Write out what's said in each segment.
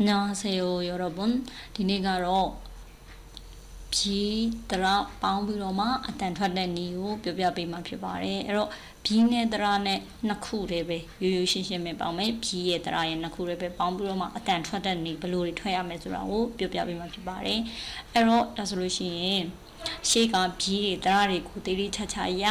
안녕하세요 여러분. ဒီနေ့ကတော့ဖြီးတရပေါင်းပြီးတော့မှအတန်ထွက်တဲ့နေကိုပြောပြပေးမှာဖြစ်ပါတယ်အဲ့တော့ဘီးနဲ့တရနဲ့နှစ်ခုတည်းပဲရိုးရိုးရှင်းရှင်းပဲပေါင်းမယ်ဘီးရဲ့တရရဲ့နှစ်ခုတည်းပဲပေါင်းပြီးတော့မှအတန်ထွက်တဲ့နေဘယ်လိုတွေထွက်ရမလဲဆိုတာကိုပြောပြပေးမှာဖြစ်ပါတယ်အဲ့တော့ဒါဆိုလို့ရှိရင်ရှေ့ကဘီးတွေတရတွေကိုတေးသေးချာချာရ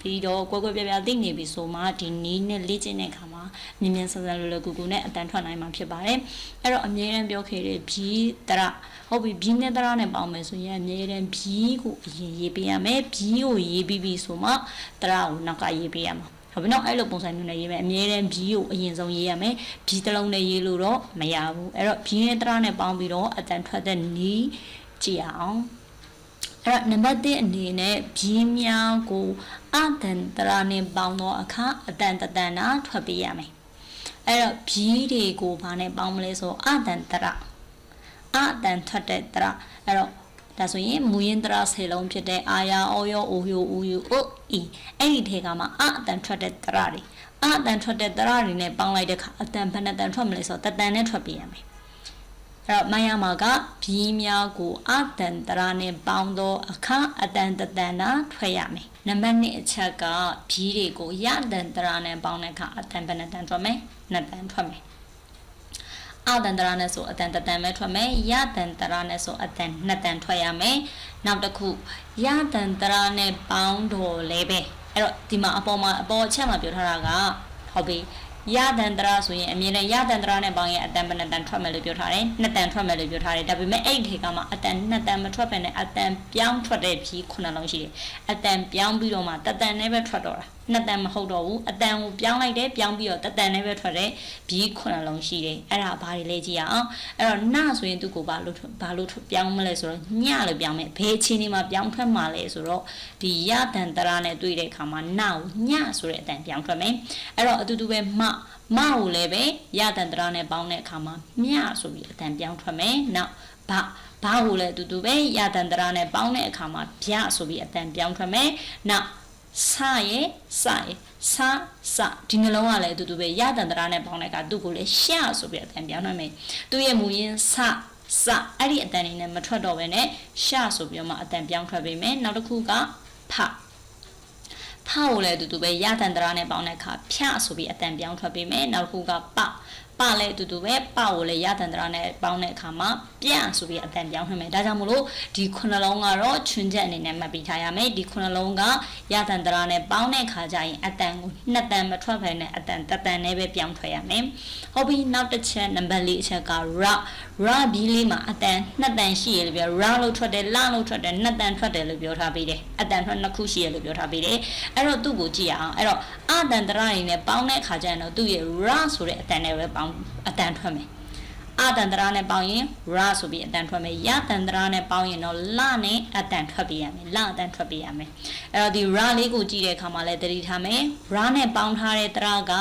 ပြီးတော့ကွက်ကွက်ပြပြသိနေပြီဆိုမှဒီနီးနဲ့လေ့ကျင့်တဲ့အခါမှာ ာ မြင်မြန်ဆန်ဆန်လွယ်လွယ်ကူကူနဲ့အတန်ထွက်နိုင်မှာဖြစ်ပါတယ်အဲ့တော့အမြဲတမ်းပြောခဲ့တဲ့ဘီးတရဟုတ်ပြီဘီးနဲ့တရနဲ့ပေါင်းမယ်ဆိုရင်အမြဲတမ်းဘီးကိုအရင်ရေးပေးရမယ်ဘီးကိုရေးပြီးပြီဆိုမှတရကိုနောက်ကရေးပေးရမှာဟုတ်ပြီနော်အဲ့လိုပုံစံမျိုးနဲ့ရေးမယ်အမြဲတမ်းဘီးကိုအရင်ဆုံးရေးရမယ်ဘီးတစ်လုံးနဲ့ရေးလို့တော့မရဘူးအဲ့တော့ဘီးနဲ့တရနဲ့ပေါင်းပြီးတော့အတန်ထွက်တဲ့နီးကြည့်အောင်အဲ့တော့နံပါတ်1အနေနဲ့ဘီးများကိုအ တန်တရနဲ့ပေါင်းတော့အခါအတန်တတန်တာထွက်ပေးရမယ်အဲ့တော့ဘီးတွေကိုဘာနဲ့ပေါင်းမလဲဆိုအတန်တရအတန်ထွက်တဲ့တရအဲ့တော့ဒါဆိုရင်မူရင်းတရဆယ်လုံးဖြစ်တဲ့အာယာအောယောအိုယိုဦးယူအိုအီအဲ့ဒီထဲကမှအအတန်ထွက်တဲ့တရတွေအအတန်ထွက်တဲ့တရတွေနဲ့ပေါင်းလိုက်တဲ့အခါအတန်ဘယ်နှတန်ထွက်မလဲဆိုတော့တတန်နဲ့ထွက်ပေးရမယ်အဲ့တော့မယမာကဘီးများကိုအတန်တရာနဲ့ပေါင်းသောအခါအတန်တတန်တာထွက်ရမယ် နံပါတ်1အချက်ကဘီးတွေကိုရတန်တရာနဲ့ပေါင်းတဲ့အခါအတန်ဘယ်နှတန်ထွက်မလဲနှစ်တန်ထွက်မယ်အတန်တရာနဲ့ဆိုအတန်တတန်ပဲထွက်မယ်ရတန်တရာနဲ့ဆိုအတန်နှစ်တန်ထွက်ရမယ်နောက်တစ်ခုရတန်တရာနဲ့ပေါင်းတော့လဲပဲအဲ့တော့ဒီမှာအပေါ်မှာအပေါ်အချက်မှာပြောထားတာကဟုတ်ပြီ ရတန်တရာဆိုရင်အမြင်နဲ့ရတန်တရာနဲ့ပေါင်းရင်အတန်ဘယ်နှစ်တန်ထွက်မယ်လို့ပြောထားတယ်နှစ်တန်ထွက်မယ်လို့ပြောထားတယ်ဒါပေမဲ့အဲ့ဒီထေကမှာအတန်နှစ်တန်မထွက်ဘဲနဲ့အတန်ပြောင်းထွက်တဲ့ဖြီးခုနှစ်လုံးရှိတယ်အတန်ပြောင်းပြီးတော့မှတတန်နဲ့ပဲထွက်တော့တာ နှစ်တန်မဟုတ်တော့ဘူးအတန်ကိုပြောင်းလိုက်တယ်ပြောင်းပြီးတော့တတန်နဲ့ပဲထွက်တဲ့ဖြီးခုနှစ်လုံးရှိတယ်အဲ့ဒါဘာတွေလဲကြည့်ရအောင်အဲ့တော့နဆိုရင်သူကိုဘာလို့ဘာလို့ပြောင်းမလဲဆိုတော့ညလို့ပြောင်းမယ်ဘယ်ချင်းဒီမှာပြောင်းထွက်မှာလဲဆိုတော့ဒီရတန်တရာနဲ့တွေ့တဲ့အခါမှာနကိုညဆိုတဲ့အတန်ပြောင်းထွက်မယ်အဲ့တော့အတူတူပဲမမကိုလည်းပဲရတန်တရာနဲ့ပေါင်းတဲ့အခါမှာမြဆိုပြီးအတန်ပြောင်းထွက်မယ်နောက်ဘာဘာကိုလည်းအတူတူပဲရတန်တရာနဲ့ပေါင်းတဲ့အခါမှာဗျဆိုပြီးအတန်ပြောင်းထွက်မယ်နောက် ဆရဲ့ဆရဲ့ဆဆဒီနှလုံးကလည်းအတူတူပဲရတန်တရာနဲ့ပေါင်းတဲ့အခါသူ့ကိုလည်းရှဆိုပြီးအတန်ပြောင်းထွက်မယ်သူ့ရဲ့မူရင်းဆစအဲ့ဒီအတန်တွေနဲ့မထွက်တော့ဘဲနဲ့ရှဆိုပြီးတော့မှအတန်ပြောင်းထွက်ပေးမယ်နောက်တစ်ခုကဖဖကိုလည်းအတူတူပဲရတန်တရာနဲ့ပေါင်းတဲ့အခါဖြဆိုပြီးအတန်ပြောင်းထွက်ပေးမယ်နောက်တစ်ခုကပ ပလည်းအတူတူပဲပကိုလည်းရတန်တရာနဲ့ပေါင်းတဲ့အခါမှာပြဆိုပြီးအတန်ပြောင်းထွက်မယ်ဒါကြောင့်မလို့ဒီခုနှလုံးကတော့ချွန်းချက်အနေနဲ့မှတ်ပြီးထားရမယ်ဒီခုနှလုံးကရတန်တရာနဲ့ပေါင်းတဲ့အခါကျရင်အတန်ကိုနှစ်တန်မထွက်ဘဲနဲ့အတန်တတန်နဲ့ပဲပြောင်းထွက်ရမယ်ဟုတ်ပြီနောက်တစ်ချက်နံပါတ်၄အချက်က ra ra ဘီလေးမှာအတန်နှစ်တန်ရှိရလို့ပြော ra လို့ထွက်တယ် la လို့ထွက်တယ်နှစ်တန်ထွက်တယ်လို့ပြောထားပေးတယ်အတန်ထွက်နှစ်ခုရှိရလို့ပြောထားပေးတယ်အဲ့တော့သူ့ကိုကြည့်ရအောင်အဲ့တော့အတန်တရာနေနဲ့ပေါင်းတဲ့အခါကျရင်တော့သူ့ရဲ့ ra ဆိုတဲ့အတန်နဲ့ပဲပေါင်းအတန်ထွက်မယ်အတန်တရာနဲ့ပေါင်းရင် ra ဆိုပြီးအတန်ထွက်မယ်ရတန်တရာနဲ့ပေါင်းရင်တော့လနဲ့အတန်ထွက်ပေးရမယ်လအတန်ထွက်ပေးရမယ်အဲ့တော့ဒီ ra လေးကိုကြည့်တဲ့အခါမှာလည်းသတိထားမယ် ra နဲ့ပေါင်းထားတဲ့တရာက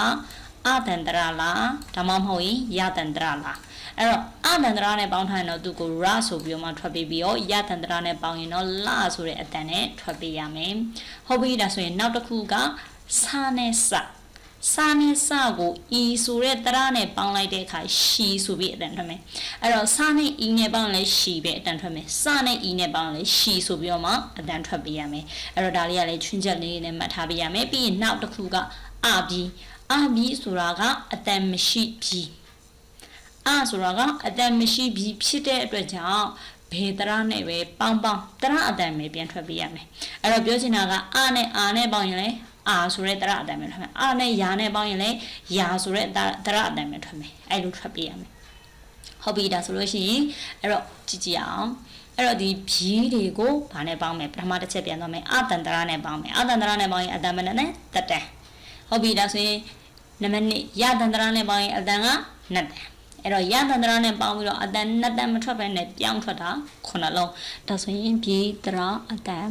အတန်တရာလားဒါမှမဟုတ်ရင်ရတန်တရာလား အဲ့တော့အတန်တရာနဲ့ပေါင်းထားရင်တော့သူကို ra ဆိုပြီးတော့မှထွက်ပေးပြီးတော့ရတန်တရာနဲ့ပေါင်းရင်တော့လဆိုတဲ့အတန်နဲ့ထွက်ပေးရမယ်ဟုတ်ပြီဒါဆိုရင်နောက်တစ်ခုကစာနဲ့စစာနဲ့စကို e ဆိုတဲ့တရနဲ့ပေါင်းလိုက်တဲ့အခါ she ဆိုပြီးအတန်ထွက်မယ်အဲ့တော့စာနဲ့ e နဲ့ပေါင်းလဲ she ပဲအတန်ထွက်မယ်စာနဲ့ e နဲ့ပေါင်းလဲ she ဆိုပြီးတော့မှအတန်ထွက်ပေးရမယ်အဲ့တော့ဒါလေးကလည်းချွင်းချက်လေးနဲ့မှတ်ထားပေးရမယ်ပြီးရင်နောက်တစ်ခုကအပြီးအပြီးဆိုတာကအတန်မရှိပြီး အဆိုတာကအတန်မရှိပြီးဖြစ်တဲ့အတွက်ကြောင့်ဘေတရနဲ့ပဲပေါင်းပေါင်းတရအတန်ပဲပြန်ထွက်ပေးရမယ်အဲ့တော့ပြောချင်တာကအနဲ့အာနဲ့ပေါင်းရင်လည်းအာဆိုတဲ့တရအတန်ပဲထွက်မယ်အာနဲ့ယာနဲ့ပေါင်းရင်လည်းယာဆိုတဲ့တရအတန်ပဲထွက်မယ်အဲ့လိုထွက်ပေးရမယ်ဟုတ်ပြီဒါဆိုလို့ရှိရင်အဲ့တော့ကြည့်ကြည့်အောင်အဲ့တော့ဒီဘီးတွေကိုဘာနဲ့ပေါင်းမယ်ပထမတစ်ချက်ပြန်သွားမယ်အတန်တရနဲ့ပေါင်းမယ်အတန်တရနဲ့ပေါင်းရင်အတန်မနဲ့တတန်ဟုတ်ပြီဒါဆိုရင်နံပါတ်1ရတန်တရနဲ့ပေါင်းရင်အတန်က2တန် အဲ့တော့ရတန်တရာနဲ့ပေါင်းပြီးတော့အတန်နှစ်တန်မထွက်ဘဲနဲ့ပြောင်းထွက်တာခုနှလုံးဒါဆိုရင်ပြေးတရာအတန်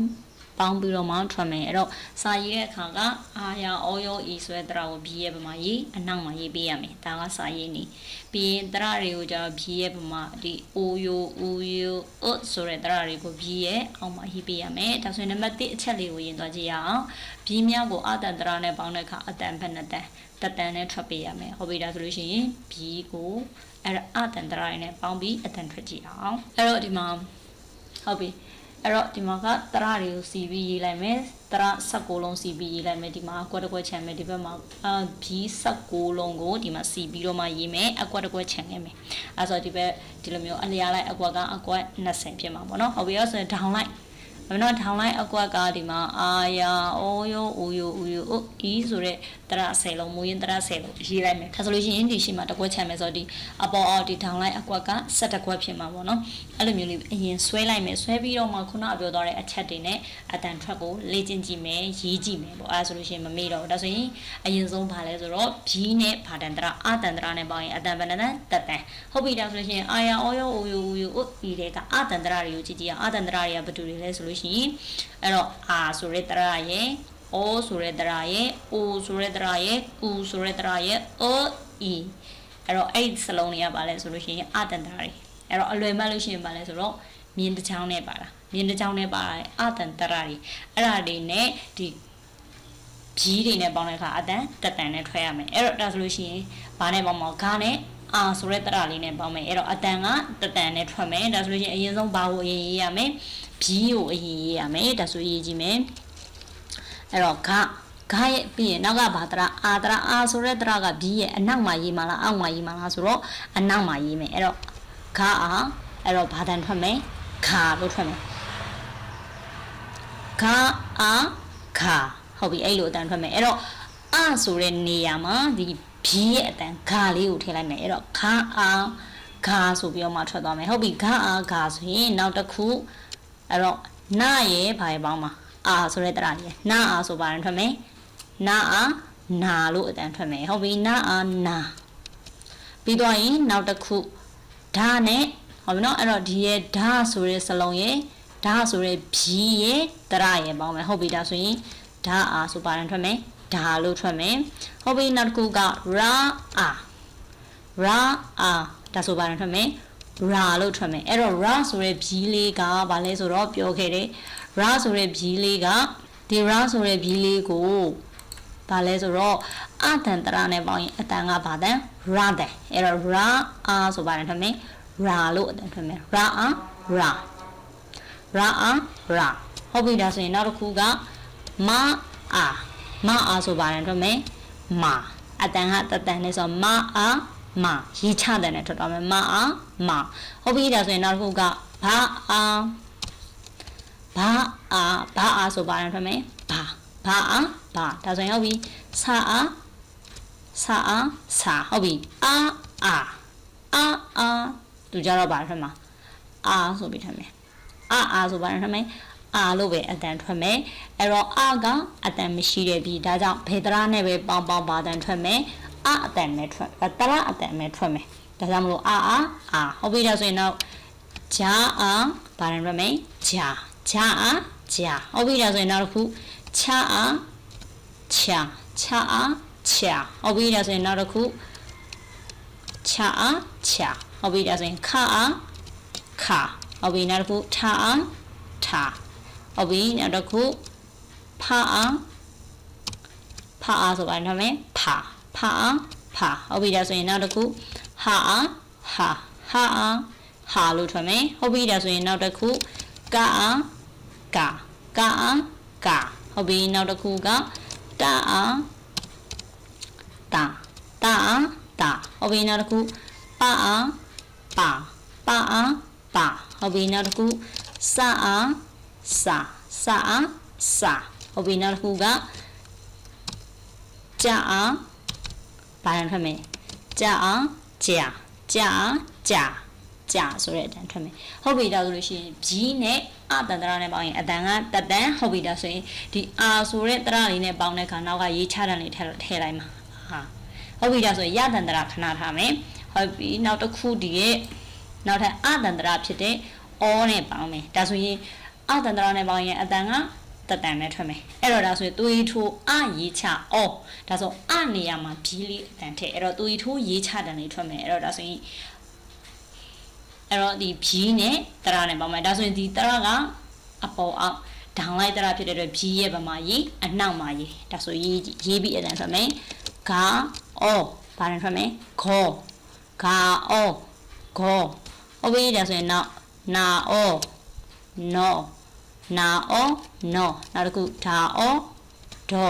ပေါင်းပြီးတော့မှထွက်မယ်အဲ့တော့စာရေးတဲ့အခါကအာယာအောယောဤဆိုတဲ့တရကိုဘီရဲ့ပမာရေးအနောက်မှာရေးပေးရမယ်ဒါကစာရေးနေပြီးရင်တရတွေကိုကျတော့ဘီရဲ့ပမာဒီအိုယိုဦးယိုအတ်ဆိုတဲ့တရတွေကိုဘီရဲ့အောက်မှာရေးပေးရမယ်ဒါဆိုရင်နံပါတ်1အချက်လေးကိုရင်သွားကြည့်ရအောင်ဘီများကိုအတန်တရနဲ့ပေါင်းတဲ့အခါအတန်ဖက်နှစ်တန်တတန်နဲ့ထွက်ပေးရမယ်ဟုတ်ပြီဒါဆိုလို့ရှိရင်ဘီကိုအဲ့ဒါအတန်တရနဲ့ပေါင်းပြီးအတန်ထွက်ကြည့်အောင်အဲ့တော့ဒီမှာဟုတ်ပြီ အဲ့တော့ဒီမှာကတရတွေကိုစီပြီးရေးလိုက်မယ်တရ16လုံးစီပြီးရေးလိုက်မယ်ဒီမှာအကွက်တစ်ကွက်ချန်မယ်ဒီဘက်မှာအာဘီ16လုံးကိုဒီမှာစီပြီးတော့မှရေးမယ်အကွက်တစ်ကွက်ချန်ခဲ့မယ်အဲ့ဆိုဒီဘက်ဒီလိုမျိုးအလျားလိုက်အကွက်ကအကွက်20ဖြစ်မှာပေါ့နော်ဟုတ်ပြီအဲ့ဆိုရင်ဒေါင်လိုက် မနော်ထောင်လိုက်အကွက်ကဒီမှာအာယာအိုယိုဦးယိုဦးယိုအိုအီဆိုတဲ့တရ10လုံးမူရင်းတရ10လုံးရေးလိုက်မယ်ဒါဆိုလို့ရှိရင်ဒီရှိမှာတစ်ကွက်ချမ်းမယ်ဆိုတော့ဒီအပေါ်အောက်ဒီထောင်လိုက်အကွက်က17ကွက်ဖြစ်မှာပေါ့နော်အဲ့လိုမျိုးလေးအရင်ဆွဲလိုက်မယ်ဆွဲပြီးတော့မှခုနကပြောသွားတဲ့အချက်တွေနဲ့အတန်ထွက်ကိုလေ့ကျင့်ကြည့်မယ်ရေးကြည့်မယ်ပေါ့အဲ့ဒါဆိုလို့ရှိရင်မမေ့တော့ဘူးဒါဆိုရင်အရင်ဆုံးဗာလဲဆိုတော့ဘီနဲ့ဗာတန်တရအတန်တရနဲ့ပေါင်းရင်အတန်ဘယ်နှတန်တက်တန်ဟုတ်ပြီဒါဆိုလို့ရှိရင်အာယာအောယောဦးယိုဦးယိုအိုဒီတဲ့ကအတန်တရတွေကိုကြည့်ကြည့်အောင်အတန်တရတွေကဘယ်သူတွေလဲဆိုလို့ရှိရင်အဲ့တော့အာဆိုတဲ့တရရဲ့ O ဆိုတဲ့တရရဲ့ O ဆိုတဲ့တရရဲ့ U ဆိုတဲ့တရရဲ့ O E အဲ့တော့အဲ့ဒီစလုံးတွေကပါလဲဆိုလို့ရှိရင်အတန်တရတွေအဲ့တော့အလွယ်မှတ်လို့ရှိရင်ပါလဲဆိုတော့မြင်းတစ်ချောင်းနဲ့ပါတာမြင်းတစ်ချောင်းနဲ့ပါတာအတန်တရတွေအဲ့ဒါတွေနဲ့ဒီဂျီးတွေနဲ့ပေါင်းတဲ့အခါအတန်တက်တန်နဲ့ထွက်ရမယ်အဲ့တော့ဒါဆိုလို့ရှိရင်ဘာနဲ့ပေါင်းမလဲဂါနဲ့အာဆိုတဲ့တရလေးနဲ့ပေါင်းမယ်အဲ့တော့အတန်ကတက်တန်နဲ့ထွက်မယ်ဒါဆိုလို့ရှိရင်အရင်ဆုံးဘာကိုအရင်ရေးရမလဲ ဘီကိုအရင်ရေးရမယ်ဒါဆိုရေးကြည့်မယ်အဲ့တော့ဂါဂါရဲ့ပြီးရင်နောက်ကဘာတရအာတရအာဆိုတဲ့တရကဘီရဲ့အနောက်မှာရေးမှာလားအောက်မှာရေးမှာလားဆိုတော့အနောက်မှာရေးမယ်အဲ့တော့ဂါအာအဲ့တော့ဘာတန်ထွက်မယ်ခါလို့ထွက်မယ်ဂါအာခါဟုတ်ပြီအဲ့လိုအတန်ထွက်မယ်အဲ့တော့အာဆိုတဲ့နေရာမှာဒီဘီရဲ့အတန်ဂါလေးကိုထည့်လိုက်မယ်အဲ့တော့ခါအာဂါဆိုပြီးတော့မှထွက်သွားမယ်ဟုတ်ပြီဂါအာဂါဆိုရင်နောက်တစ်ခု အဲ့တော့နာရဲ့ဘာရဲ့ပေါင်းမှာအာဆိုတဲ့တရကြီးနာအာဆိုပါရင်ထွက်မယ်နာအာနာလို့အတန်ထွက်မယ်ဟုတ်ပြီနာအာနာပြီးတော့ရင်နောက်တစ်ခုဓာနဲ့ဟုတ်ပြီနော်အဲ့တော့ဒီရဲ့ဓာဆိုတဲ့စလုံးရဲ့ဓာဆိုတဲ့ဘီရဲ့တရရဲ့ပေါင်းမယ်ဟုတ်ပြီဒါဆိုရင်ဓာအာဆိုပါရင်ထွက်မယ်ဓာလို့ထွက်မယ်ဟုတ်ပြီနောက်တစ်ခုကရာအာရာအာဒါဆိုပါရင်ထွက်မယ် ရာလို့ထွက်မယ်အဲ့တော့ ra ဆိုတဲ့ဘီလေးကဘာလဲဆိုတော့ပြောခဲ့တယ် ra ဆိုတဲ့ဘီလေးကဒီ ra ဆိုတဲ့ဘီလေးကိုဘာလဲဆိုတော့အတန်တရနဲ့ပေါင်းရင်အတန်ကဘာတန် ra တန်အဲ့တော့ ra အာဆိုပါရင်ထွက်မယ် ra လို့အတန်ထွက်မယ် ra အာ ra ra အာ ra ဟုတ်ပြီဒါဆိုရင်နောက်တစ်ခုကမအာမအာဆိုပါရင်ထွက်မယ်မာအတန်ကတတန်နဲ့ဆိုမအာ မရီချတဲ့နဲ့ထွက်သွားမယ်မအာမဟုတ်ပြီဒါဆိုရင်နောက်တစ်ခုကဘာအာဘာအာဘာအာဆိုပါရင်ထွက်မယ်ဘာဘာအာဘာဒါဆိုရင်ဟုတ်ပြီဆာအာဆာအာဆာဟုတ်ပြီအာအာအာအာသူကြတော့ပါထွက်မှာအာဆိုပြီးထွက်မယ်အာအာဆိုပါရင်ထွက်မယ်အာလို့ပဲအတန်ထွက်မယ်အဲ့တော့အာကအတန်မရှိတဲ့ပြီဒါကြောင့်ဘယ်တရာနဲ့ပဲပေါင်းပေါင်းပါတန်ထွက်မယ် အာအတန်နဲ့ထွက်တရာအတန်နဲ့ထွက်မယ်ဒါကြောင့်မလို့အာအာအာဟုတ်ပြီဒါဆိုရင်တော့ဂျာအာဘာရင်ထွက်မယ်ဂျာဂျာအာဂျာဟုတ်ပြီဒါဆိုရင်နောက်တစ်ခုချာအာချာချာအာချာဟုတ်ပြီဒါဆိုရင်နောက်တစ်ခုချာအာချာဟုတ်ပြီဒါဆိုရင်ခါအာခါဟုတ်ပြီနောက်တစ်ခုထာအာထာဟုတ်ပြီနောက်တစ်ခုဖာအာဖာအာဆိုပါတော့မယ်ဖာ ဖာအာဖာဟုတ်ပြီဒါဆိုရင်နောက်တစ်ခုဟာအာဟာဟာအာဟာလို့ထွက်မယ်ဟုတ်ပြီဒါဆိုရင်နောက်တစ်ခုကာအာကာကာအာကာဟုတ်ပြီနောက်တစ်ခုကတာအာတာတာအာတာဟုတ်ပြီနောက်တစ်ခုပါအာပါပါအာပါဟုတ်ပြီနောက်တစ်ခုစာအာစာစာအာစာဟုတ်ပြီနောက်တစ်ခုကကြာအာ ဘာရန်ထွက်မယ်ကြာအာကြာကြာကြာကြာဆိုတဲ့အတန်ထွက်မယ်ဟုတ်ပြီဒါဆိုလို့ရှိရင်ဘီနဲ့အတန်တရနဲ့ပေါင်းရင်အတန်ကတတန်ဟုတ်ပြီဒါဆိုရင်ဒီအာဆိုတဲ့တရလေးနဲ့ပေါင်းတဲ့ခါနောက်ကရေးချတန်လေးထည့်ထည့်လိုက်မှာဟာဟုတ်ပြီဒါဆိုရင်ရတန်တရခဏထားမယ်ဟုတ်ပြီနောက်တစ်ခုဒီရဲ့နောက်ထပ်အတန်တရဖြစ်တဲ့အောနဲ့ပေါင်းမယ်ဒါဆိုရင်အတန်တရနဲ့ပေါင်းရင်အတန်က တက်တန်နဲ့ထွက်မယ်အဲ့တော့ဒါဆိုရင်သွေးထိုးအရေးချအောဒါဆိုအနေရမှာဘီလေးအတန်ထည့်အဲ့တော့သွေးထိုးရေးချတန်လေးထွက်မယ်အဲ့တော့ဒါဆိုရင်အဲ့တော့ဒီဘီနဲ့တရနဲ့ပေါင်းမယ်ဒါဆိုရင်ဒီတရကအပေါ်အောက်ဒေါင်လိုက်တရဖြစ်တဲ့အတွက်ဘီရဲ့ဗမာရေးအနောက်မှာရေးဒါဆိုရေးရေးပြီးအတန်ထွက်မယ်ဂါအောဘာနဲ့ထွက်မယ်ခေါဂါအောခေါဟုတ်ပြီဒါဆိုရင်နောက်နာအောနော နာအောနောနောက်တစ်ခုဒါအောဒေါ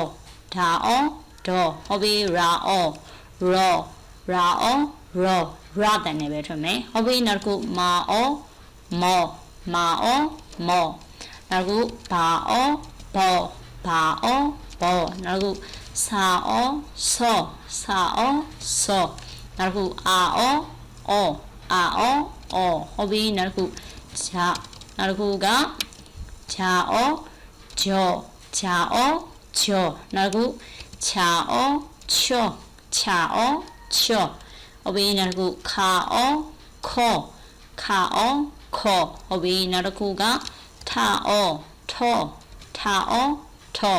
ဒါအောဒေါဟုတ်ပြီရာအောရောရာအောရောရာတန်နေပဲထွက်မယ်ဟုတ်ပြီနောက်တစ်ခုမာအောမောမာအောမောနောက်တစ်ခုဘာအောဘောဘာအောဘောနောက်တစ်ခုစာအောဆောစာအောဆောနောက်တစ်ခုအာအောအောအာအောအောဟုတ်ပြီနောက်တစ်ခုဂျာနောက်တစ်ခုက ဂျာအောဂျောဂျာအောဂျောနောက်တစ်ခုချာအောချောချာအောချောဟုတ်ပြီနောက်တစ်ခုခါအောခောခါအောခောဟုတ်ပြီနောက်တစ်ခုကထာအောထောထာအောထော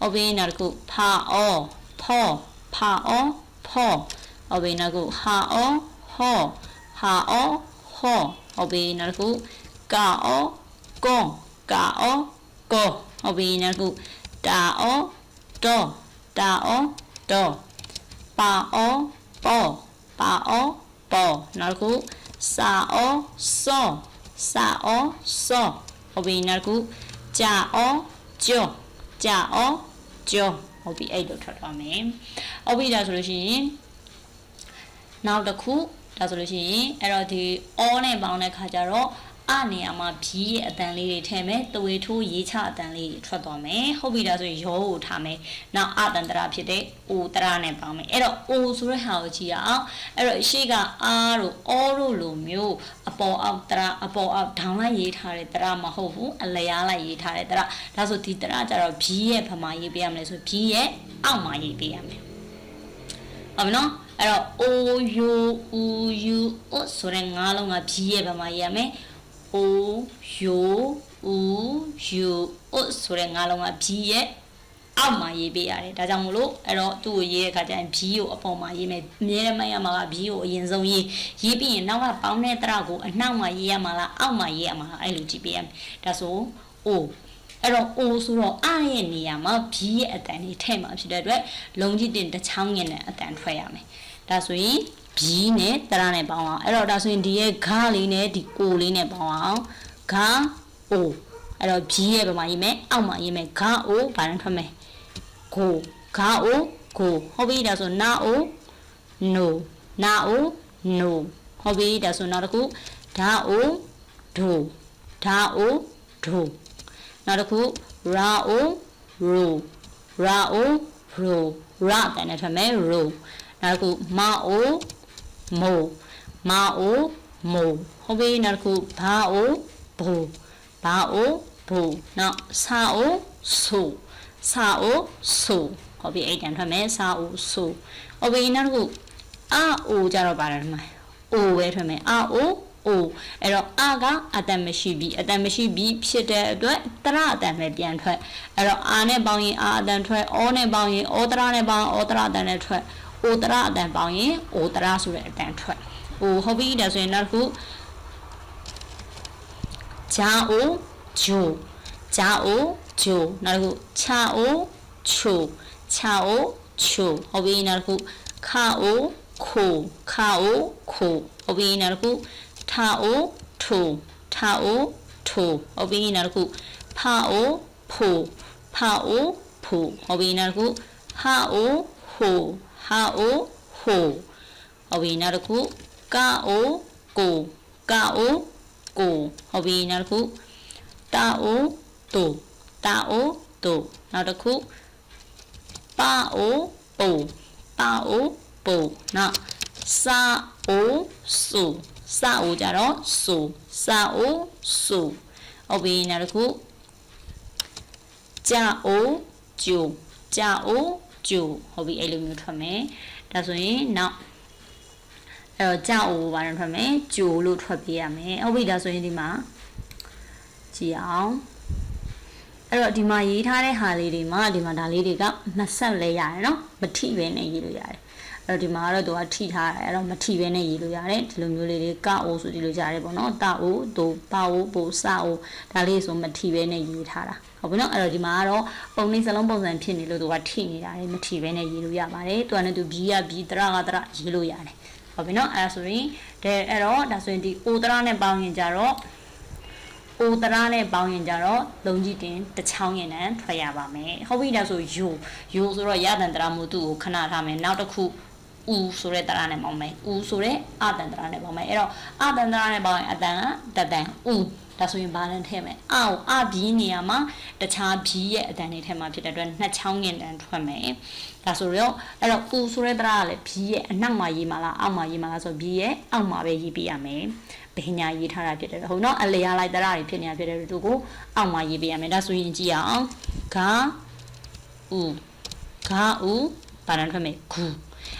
ဟုတ်ပြီနောက်တစ်ခုဖာအောဖောဖာအောဖောဟုတ်ပြီနောက်တစ်ခုဟာအောဟောဟာအောဟောဟုတ်ပြီနော က်တစ်ခုကာအောကောကာအောကောဟုတ်ပြီနောက်တစ်ခုတာအောတောတာအောတောပါအောပေါပါအောပေါနောက်တစ်ခုစာအောစောစာအောစောဟုတ်ပြီနောက်တစ်ခုကြာအောကြောကြာအောကြောဟုတ်ပြီအဲ့လိုထွက်သွားမယ်ဟုတ်ပြီဒါဆိုလို့ရှိရင်နောက်တစ်ခုဒါဆိုလို့ရှိရင်အဲ့တော့ဒီအောနဲ့ပေါင်းတဲ့ခါကျတော့ အနေရာမှာဘီးရဲ့အတန်လေးတွေထည့်မယ်တဝေထိုးရေးချအတန်လေးတွေထွက်သွားမယ်ဟုတ်ပြီဒါဆိုရင်ရောကိုထားမယ်နောက်အတန်တရာဖြစ်တဲ့အိုတရာနဲ့ပေါင်းမယ်အဲ့တော့အိုဆိုတဲ့ဟာကိုကြည့်ရအောင်အဲ့တော့ရှေ့ကအာတို့အောတို့လိုမျိုးအပေါ်အောက်တရာအပေါ်အောက်ဒေါင်းလိုက်ရေးထားတဲ့တရာမဟုတ်ဘူးအလျားလိုက်ရေးထားတဲ့တရာဒါဆိုဒီတရာကျတော့ဘီးရဲ့ဗမာရေးပေးရမလဲဆိုဘီးရဲ့အောက်မှာရေးပေးရမယ်ဟုတ်ပြီနော်အဲ့တော့ o u u u o ဆိုတဲ့ငါးလုံးကဘီးရဲ့ဗမာရေးရမယ် o u u u o ဆိုတဲ့ငါးလုံးက b ရဲ့အောက်မှာရေးပေးရတယ်ဒါကြောင့်မလို့အဲ့တော့သူ့ကိုရေးတဲ့အခါကျရင် b ကိုအပေါ်မှာရေးမယ်အမြဲတမ်းမရမှာက b ကိုအရင်ဆုံးရေးရေးပြီးရင်နောက်ကပေါင်းတဲ့တရကိုအနောက်မှာရေးရမှာလားအောက်မှာရေးရမှာလားအဲ့လိုကြည့်ပေးရမယ်ဒါဆို o အဲ့တော့ o ဆိုတော့အရဲ့နေရာမှာ b ရဲ့အတန်လေးထည့်မှာဖြစ်တဲ့အတွက်လုံးကြီးတင်တစ်ချောင်းငင်နဲ့အတန်ထွက်ရမယ်ဒါဆိုရင် b နဲ့တရနဲ့ပေါင်းအောင်အဲ့တော့ဒါဆိုရင်ဒီရဲ့ဂါလေးနဲ့ဒီ o လေးနဲ့ပေါင်းအောင်ဂါ o အဲ့တော့ b ရဲ့ဘာမှရေးမယ်အောက်မှာရေးမယ်ဂါ o ဘာနဲ့ထွက်မယ် go ဂါ o go ဟုတ်ပြီဒါဆိုနာ o no နာ o no ဟုတ်ပြီဒါဆိုနောက်တစ်ခုဓာ o do ဓာ o do နောက်တစ်ခု ra o ro ra o ro ra တန်နဲ့ထွက်မယ် ro နောက်တစ်ခုမာအို မိုမာအိုမိုဟုတ်ပြီနောက်တစ်ခုဘာအိုဘူဘာအိုဘူနောက်ဆာအိုဆူဆာအိုဆူဟုတ်ပြီအဲ့တန်ထွက်မယ်ဆာအိုဆူဟုတ်ပြီနောက်တစ်ခုအာအိုကြတော့ပါတယ်ဒီမှာအိုပဲထွက်မယ်အာအိုအိုအဲ့တော့အာကအတန်မရှိပြီအတန်မရှိပြီဖြစ်တဲ့အတွက်တရအတန်ပဲပြန်ထွက်အဲ့တော့အာနဲ့ပေါင်းရင်အာအတန်ထွက်အောနဲ့ပေါင်းရင်အောတရနဲ့ပေါင်းအောတရအတန်နဲ့ထွက် အိုတရအတန်ပေါင်းရင်အိုတရဆိုတဲ့အတန်ထွက်ဟိုဟုတ်ပြီဒါဆိုရင်နောက်တစ်ခုဂျာအိုဂျိုဂျာအိုဂျိုနောက်တစ်ခုချာအိုချိုချာအိုချိုဟုတ်ပြီနောက်တစ်ခုခါအိုခိုခါအိုခိုဟုတ်ပြီနောက်တစ်ခုထာအိုထိုထာအိုထိုဟုတ်ပြီနောက်တစ်ခုဖာအိုဖိုဖာအိုဖိုဟုတ်ပြီနောက်တစ်ခုဟာအိုဟို ဟာအိုဟိုဟုတ်ပြီနောက်တစ်ခုကာအိုကိုကာအိုကိုဟုတ်ပြီနောက်တစ်ခုတာအိုတိုတာအိုတိုနောက်တစ်ခုပါအိုပိုပါအိုပိုနောက်စာအိုဆူစာအိုကြတော့ဆူစာအိုဆူဟုတ်ပြီနောက်တစ်ခုကြာအိုဂျိုကြာအို ဂျိုဟုတ်ပြီအဲ့လိုမျိုးထွက်မယ်ဒါဆိုရင်နောက်အဲ့တော့ကြာအိုဘာလို့ထွက်မယ်ဂျိုလို့ထွက်ပေးရမယ်ဟုတ်ပြီဒါဆိုရင်ဒီမှာကြည့်အောင်အဲ့တော့ဒီမှာရေးထားတဲ့ဟာလေးတွေမှာဒီမှာဒါလေးတွေကမဆက်လဲရတယ်နော်မထိပဲနဲ့ရေးလို့ရတယ် အဲ့တော့ဒီမှာကတော့သူကထိထားတယ်အဲ့တော့မထိပဲနဲ့ရေးလို့ရတယ်ဒီလိုမျိုးလေးတွေကအိုးဆိုဒီလိုကြရတယ်ပေါ့နော်တာအိုးဒိုပါအိုးပိုစာအိုးဒါလေးဆိုမထိပဲနဲ့ရေးထားတာဟုတ်ပြီနော်အဲ့တော့ဒီမှာကတော့ပုံနှိစလုံးပုံစံဖြစ်နေလို့သူကထိနေတာလေမထိပဲနဲ့ရေးလို့ရပါတယ်သူကလည်းသူဘီးရဘီးတရကတရရေးလို့ရတယ်ဟုတ်ပြီနော်အဲ့ဒါဆိုရင်တဲ့အဲ့တော့ဒါဆိုရင်ဒီအိုတရနဲ့ပေါင်းရင်ကြတော့အိုတရနဲ့ပေါင်းရင်ကြတော့လုံကြီးတင်တစ်ချောင်းရင်တန်းထွက်ရပါမယ်ဟုတ်ပြီဒါဆိုယိုယိုဆိုတော့ရတန်တရမို့သူ့ကိုခဏထားမယ်နောက်တစ်ခု ဦးဆိုတဲ့တရနဲ့ပေါင်းမယ်ဦးဆိုတဲ့အတန်တရနဲ့ပေါင်းမယ်အဲ့တော့အတန်တရနဲ့ပေါင်းရင်အတန်ကတတန်ဦးဒါဆိုရင်ဘာလဲထည့်မယ်အောက်အဘီးနေရာမှာတခြားဘီးရဲ့အတန်တွေထည့်မှာဖြစ်တဲ့အတွက်နှစ်ချောင်းငင်တန်ထွက်မယ်ဒါဆိုတော့အဲ့တော့ဦးဆိုတဲ့တရကလည်းဘီးရဲ့အနောက်မှာရေးမှာလားအောက်မှာရေးမှာလားဆိုဘီးရဲ့အောက်မှာပဲရေးပြရမယ်ဘယ်ညာရေးထားတာဖြစ်တယ်ဟုတ်နော်အလျားလိုက်တရတွေဖြစ်နေတာဖြစ်တဲ့အတွက်သူကိုအောက်မှာရေးပြရမယ်ဒါဆိုရင်ကြည့်အောင်ဂါဦးဂါဦးပါရန်ထွက်မယ်ဂူ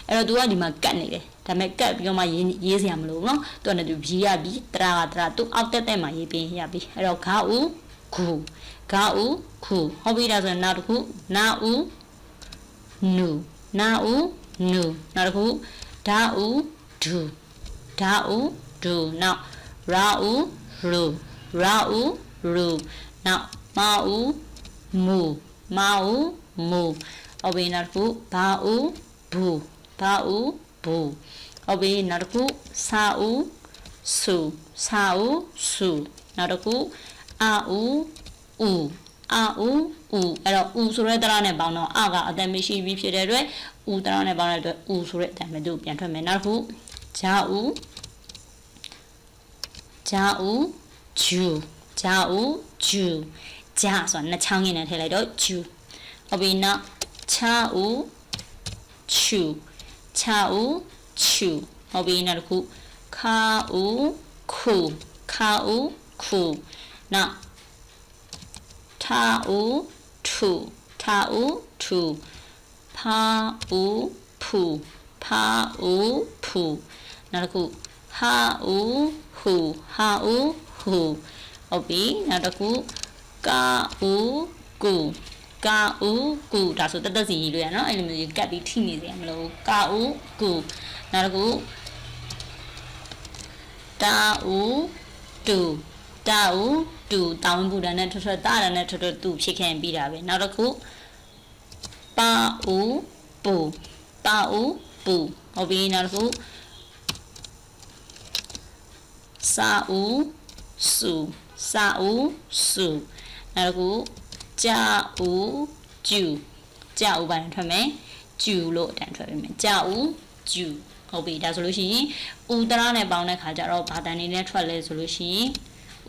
အဲ့တော့သူကဒီမှာကတ်နေတယ်ဒါပေမဲ့ကတ်ပြီးတော့မှရေးရေးစရာမလိုဘူးเนาะသူကလည်းသူရေးရပြီးတရာကတရာသူအောက်တက်တက်မှာရေးပြီးရပြီအဲ့တော့ဂါဦးဂူဂါဦးခူဟုတ်ပြီဒါဆိုရင်နောက်တစ်ခုနာဦးနူနာဦးနူနောက်တစ်ခုဓာဦးဒူဓာဦးဒူနောက်ရာဦးရူရာဦးရူနောက်မာဦးမူမာဦးမူဟုတ်ပြီနောက်တစ်ခုဘာဦးဘူ ဘာဦးဘူဟုတ်ပြီနောက်တစ်ခုစာဦးဆူစာဦးဆူနောက်တစ်ခုအာဦးဦးအာဦးဦးအဲ့တော့ဦးဆိုတဲ့တရနဲ့ပေါင်းတော့အာကအတန်မရှိပြီဖြစ်တဲ့အတွက်ဦးတရနဲ့ပေါင်းတဲ့အတွက်ဦးဆိုတဲ့အတန်မဲ့တို့ပြန်ထွက်မယ်နောက်တစ်ခုဂျာဦးဂျာဦးဂျူဂျာဦးဂျူဂျာဆိုတာနှစ်ချောင်းရင်းနဲ့ထည့်လိုက်တော့ဂျူဟုတ်ပြီနောက်ချာဦးချူ ချာဦးချူဟုတ်ပြီနောက်တစ်ခုခါဦးခုခါဦးခုနောက်ထာဦးထူထာဦးထူဖာဦးဖူဖာဦးဖူနောက်တစ်ခုဟာဦးဟူဟာဦးဟူဟုတ်ပြီနော က်တစ်ခုကာဦးကူကာဦးကူဒါဆိုတက်တက်စီရေးလို့ရနော်အဲ့လိုမျိုးကတ်ပြီးထိနေစရာမလိုကာဦးကူနောက်တစ်ခုတာဦးတူတာဦးတူတာဝန်ဘူဒန်နဲ့ထွတ်ထွတ်တာရနဲ့ထွတ်ထွတ်သူဖြစ်ခဲ့ပြီးတာပဲနောက်တစ်ခုပါဦးပူပါဦးပူဟုတ်ပြီနောက်တစ်ခုစာဦးစုစာဦးစုနောက်တစ်ခု ကြာဦးကျူကြာဦးပါနဲ့ထွက်မယ်ကျူလို့အတန်ထွက်ပေးမယ်ကြာဦးကျူဟုတ်ပြီဒါဆိုလို့ရှိရင်ဥတရာနဲ့ပေါင်းတဲ့ခါကျတော့ဘာတန်နေနဲ့ထွက်လဲဆိုလို့ရှိရင်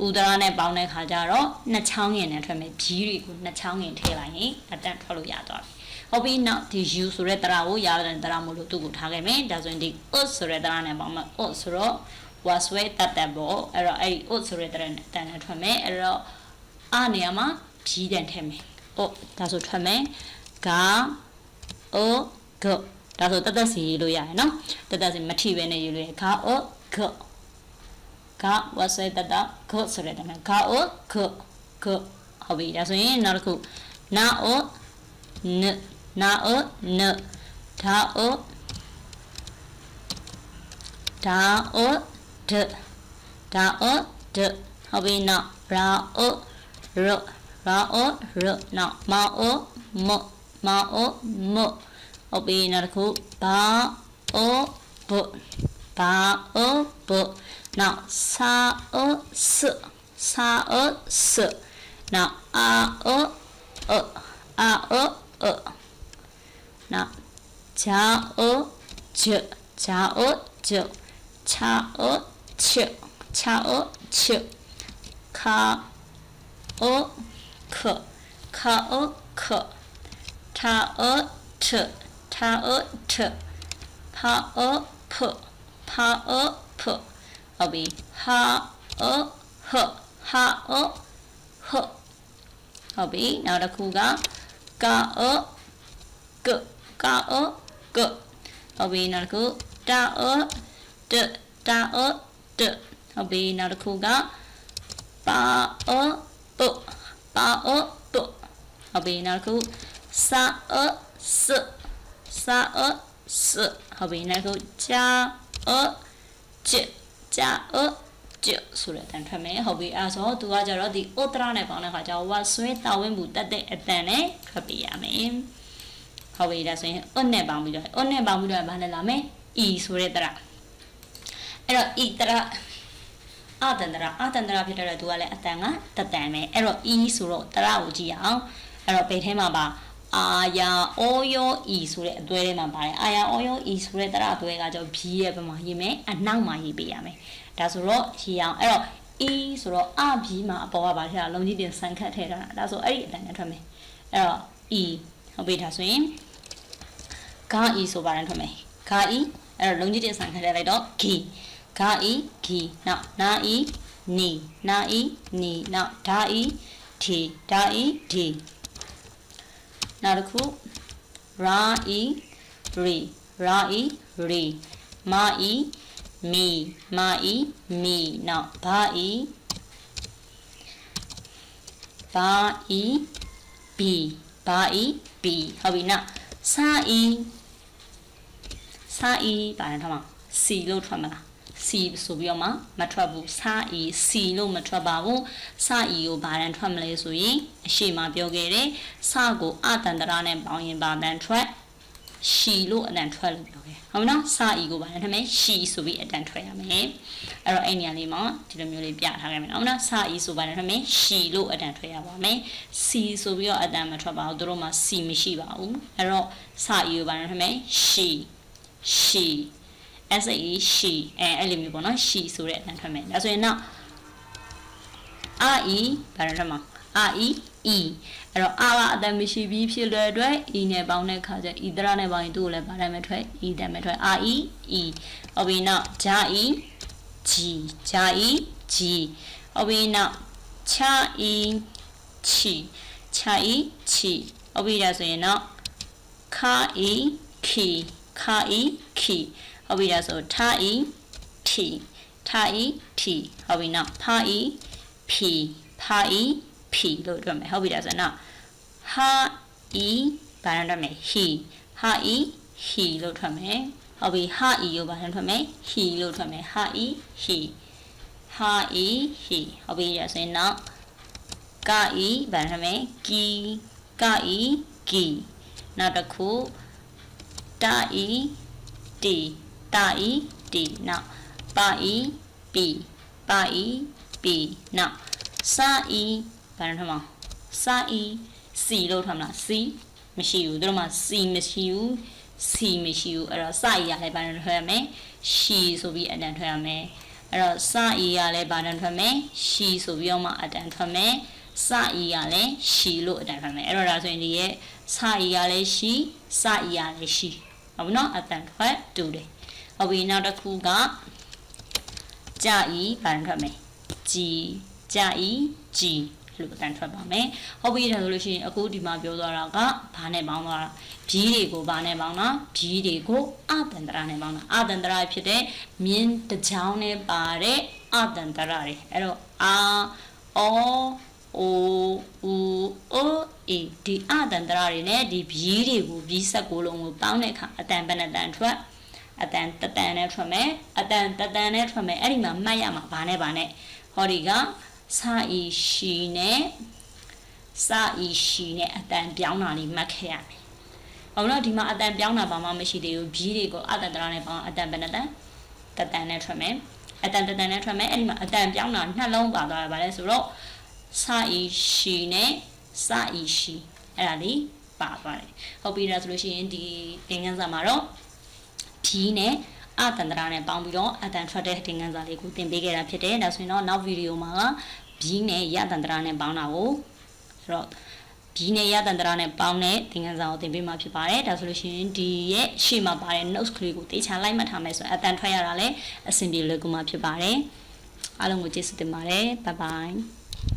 ဥဒရာနဲ့ပေါင်းတဲ့ခါကျတော့နှစ်ချောင်းငင်နဲ့ထွက်မယ်ဂျီးတွေကိုနှစ်ချောင်းငင်ထည့်လိုက်ရင်အတန်ထွက်လို့ရသွားပြီဟုတ်ပြီနောက်ဒီ u ဆိုတဲ့တရာကိုရတဲ့တရာမို့လို့သူ့ကိုထားခဲ့မယ်ဒါဆိုရင်ဒီ ut ဆိုတဲ့တရာနဲ့ပေါင်းမယ် ut ဆိုတော့ was way တတ်တဲ့ပေါ့အဲ့တော့အဲ့ဒီ ut ဆိုတဲ့တရာနဲ့တန်နဲ့ထွက်မယ်အဲ့တော့အနေရာမှာ ဂျီးတန်ထည့်မယ် ut ဒါဆိုထွက်မယ်ဂါ o g ဒါဆိုတသက်စီရေးလို့ရတယ်နော်တသက်စီမထိပဲနဲ့ရေးလို့ရဂါ o g ကဝဆွဲတတဂုဆိုတဲ့တည်းကဂုဂုဂုဟုတ်ပြီဒါဆိုရင်နောက်တစ်ခုနာအိုနနာအိုနဒါအိုဒါအိုဒဒါအိုဒဟုတ်ပြီနောက်ရာအိုရ ရာအိုရနောက်မာအိုမမာအိုမဟုတ်ပြီနောက်တစ်ခုဘာအိုဘဘာအိုဘ Now sa o s sa o s Now a o o a o o Now ja o j ja o j cha o ch cha o ch ka o k ka o k ta o t ta o t pa o p pa o p ဟုတ်ပြီဟာအဟဟာအဟဟုတ်ပြီနောက်တစ်ခုကကာအကကာအကဟုတ်ပြီနောက်တစ်ခုတာအတတာအတဟုတ် ပြီနောက်တစ်ခုကပါအပပါအပတွဟုတ်ပြီနောက်တစ်ခုစာအစစာအစဟုတ်ပြီနောက်တစ်ခုဂျာအဂျဂျာအဂျဆိုတဲ့အတန်ထွက်မယ်ဟုတ်ပြီအဲဆိုသူကကြတော့ဒီဥတ္တရနဲ့ပေါင်းတဲ့ခါကျတော့ဝါဆွဲတာဝင်းမှုတက်တဲ့အတန်နဲ့ထွက်ပြရမယ်ဟုတ်ပြီဒါဆိုရင်ဥနဲ့ပေါင်းပြီးတော့ဥနဲ့ပေါင်းပြီးတော့ဘာနဲ့လာမယ်ဤဆိုတဲ့တရအဲ့တော့ဤတရ အတန္တရာအတန္တရာဖြစ်တဲ့သူကလည်းအတန်ကတတန်ပဲအဲ့တော့ဤဆိုတော့တရကိုကြည့်အောင်အဲ့တော့ပေထဲမှာပါအာယာအိုယောဤဆိုတဲ့အသွဲထဲမှာပါတယ်အာယာအိုယောဤဆိုတဲ့တရအသွဲကကြောင့် B ရဲ့ဘက်မှာရေးမယ်အနောက်မှာရေးပေးရမယ်ဒါဆိုတော့ရေးအောင်အဲ့တော့ E ဆိုတော့အ B မှာအပေါ်ကပါထည့်တာလုံးကြီးတင်ဆန်ခတ်ထည့်တာဒါဆိုအဲ့ဒီအတန်နဲ့ထွက်မယ်အဲ့တော့ E ဟုတ်ပြီဒါဆိုရင်ဂါ E ဆိုပါတယ်ထွက်မယ်ဂါ E အဲ့တော့လုံးကြီးတင်ဆန်ခတ်ထည့်လိုက်တော့ G ဂါ E G နောက်နာ E နီနာ E နီနောက်ဓာ E ဒီဓာ E ဒီနောက်တစ်ခု ra e re ra e re ma e mi ma e mi နောက် ba e ba e b ba e b ဟုတ်ပြီနောက် sa e sa e ပါတယ်ထားမှာ c လို့ထွက်မလား C ဆိုပြီးတော့မှမထွက်ဘူးစာ E C လို့မထွက်ပါဘူးစာ E ကိုဘာတန်ထွက်မလဲဆိုရင်အရှိမပြောခဲ့တယ်စာကိုအတန်တရာနဲ့ပေါင်းရင်ဘာတန်ထွက်ရှီလို့အတန်ထွက်လို့ပြောခဲ့ဟုတ်မနော်စာ E ကိုဘာတန်ထွက်မယ်ရှီဆိုပြီးအတန်ထွက်ရမယ်အဲ့တော့အဲ့နေရာလေးမှာဒီလိုမျိုးလေးပြထားခဲ့မယ်နော်ဟုတ်နော်စာ E ဆိုဘာတန်ထွက်မယ်ရှီလို့အတန်ထွက်ရပါမယ် C ဆိုပြီးတော့အတန်မထွက်ပါဘူးတို့မှာ C မရှိပါဘူးအဲ့တော့စာ E ကိုဘာတန်ထွက်မယ်ရှီရှီ S A she အဲအဲ့လိုမျိုးပေါ့နော် she ဆိုတဲ့အတန်ထွက်မယ်ဒါဆိုရင်နောက် R E ဘာလဲထွက်မှာ R E E အဲ့တော့ R ကအတန်မရှိပြီးဖြစ်တဲ့အတွက် E နဲ့ပေါင်းတဲ့ခါကျ E တရနဲ့ပေါင်းရင်သူ့ကိုလည်းဘာတမ်းမထွက် E တမ်းမထွက် R E E ဟုတ်ပြီနောက် J E G J E G ဟုတ်ပြီနောက် Ch E Chi Ch E Chi ဟုတ်ပြီဒါဆိုရင်နောက် K E Ki K E Ki ဟုတ်ပြီဒါဆိုထားဤထီထားဤထီဟုတ်ပြီနော်ဖာဤဖီဖာဤဖီလို့ပြောမယ်ဟုတ်ပြီဒါဆိုနော်ဟာဤဘာနဲ့ထွက်မယ်ဟီဟာဤဟီလို့ထွက်မယ်ဟုတ်ပြီဟာဤကိုဘာနဲ့ထွက်မယ်ဟီလို့ထွက်မယ်ဟာဤဟီဟာဤဟီဟုတ်ပြီဒါဆိုရင်နော်ကာဤဘာနဲ့ထွက်မယ်ကီကာဤကီနောက်တစ်ခုတာဤတီ တာဤတီနောက်ပါဤပီပါဤပီနောက်စာဤဘာလို့ထမစာဤစီလို့ထမလားစီမရှိဘူးတို့မှာစီမရှိဘူးစီမရှိဘူးအဲ့တော့စာဤရလည်းဘာလို့ထွက်ရမလဲရှီဆိုပြီးအတန်ထွက်ရမယ်အဲ့တော့စာဤရလည်းဘာလို့ထွက်မယ်ရှီဆိုပြီးတော့မှအတန်ထွက်မယ်စာဤရလည်းရှီလို့အတန်ထွက်မယ်အဲ့တော့ဒါဆိုရင်ဒီရဲ့စာဤရလည်းရှီစာဤရလည်းရှီဟုတ်ပြီနော်အတန်ထွက်တူတယ် ဟုတ်ပြီနောက်တစ်ခုကကြာဤဘာတန်ထွက်မယ်ကြီးကြာဤကြီးလို့အတန်ထွက်ပါမယ်ဟုတ်ပြီဒါဆိုလို့ရှိရင်အခုဒီမှာပြောသွားတာကဘာနဲ့ပေါင်းသွားတာဘီးတွေကိုဘာနဲ့ပေါင်းတာဘီးတွေကိုအတန်တရာနဲ့ပေါင်းတာအတန်တရာဖြစ်တဲ့မြင်းတကြောင်းနဲ့ပါတဲ့အတန်တရာတွေအဲ့တော့အာအောအိုဦးအိုအေဒီအတန်တရာတွေနဲ့ဒီဘီးတွေကိုဘီးဆက်ကိုလုံးကိုပေါင်းတဲ့အခါအတန်ဘယ်နှတန်ထွက် အတန်တတန်နဲ့ထွက်မယ်အတန်တတန်နဲ့ထွက်မယ်အဲ့ဒီမှာမှတ်ရမှာဘာနဲ့ဘာနဲ့ဟောဒီကစာဤရှီနဲ့စာဤရှီနဲ့အတန်ပြောင်းတာလေးမှတ်ခဲ့ရမယ်။ဟုတ်လားဒီမှာအတန်ပြောင်းတာဘာမှမရှိသေးဘူး။ဘီးတွေကိုအတန်တရာနဲ့ပေါင်းအတန်ဘယ်နှတန်တတန်နဲ့ထွက်မယ်။အတန်တတန်နဲ့ထွက်မယ်အဲ့ဒီမှာအတန်ပြောင်းတာနှလုံးပါသွားရပါလဲဆိုတော့စာဤရှီနဲ့စာဤရှီအဲ့ဒါလေးပါသွားတယ်။ဟုတ်ပြီဒါဆိုလို့ရှိရင်ဒီသင်ခန်းစာမှာတော့ ဘီးနဲ့အတန္တရာနဲ့ပေါင်းပြီးတော့အတန်ထွက်တဲ့တင်ငန်းစာလေးကိုသင်ပေးခဲ့တာဖြစ်တယ်။ဒါဆိုရင်တော့နောက်ဗီဒီယိုမှာကဘီးနဲ့ရတန္တရာနဲ့ပေါင်းတာကိုဆိုတော့ဘီးနဲ့ရတန္တရာနဲ့ပေါင်းတဲ့သင်ခန်းစာကိုသင်ပေးမှာဖြစ်ပါတယ်။ဒါဆိုလို့ရှိရင်ဒီရဲ့ရှေ့မှာပါတဲ့ notes ကလေးကိုတေချာလိုက်မှတ်ထားမယ်ဆိုရင်အတန်ထွက်ရတာလည်းအဆင်ပြေလွယ်ကူမှာဖြစ်ပါတယ်။အားလုံးကိုကျေးဇူးတင်ပါတယ်။ Bye bye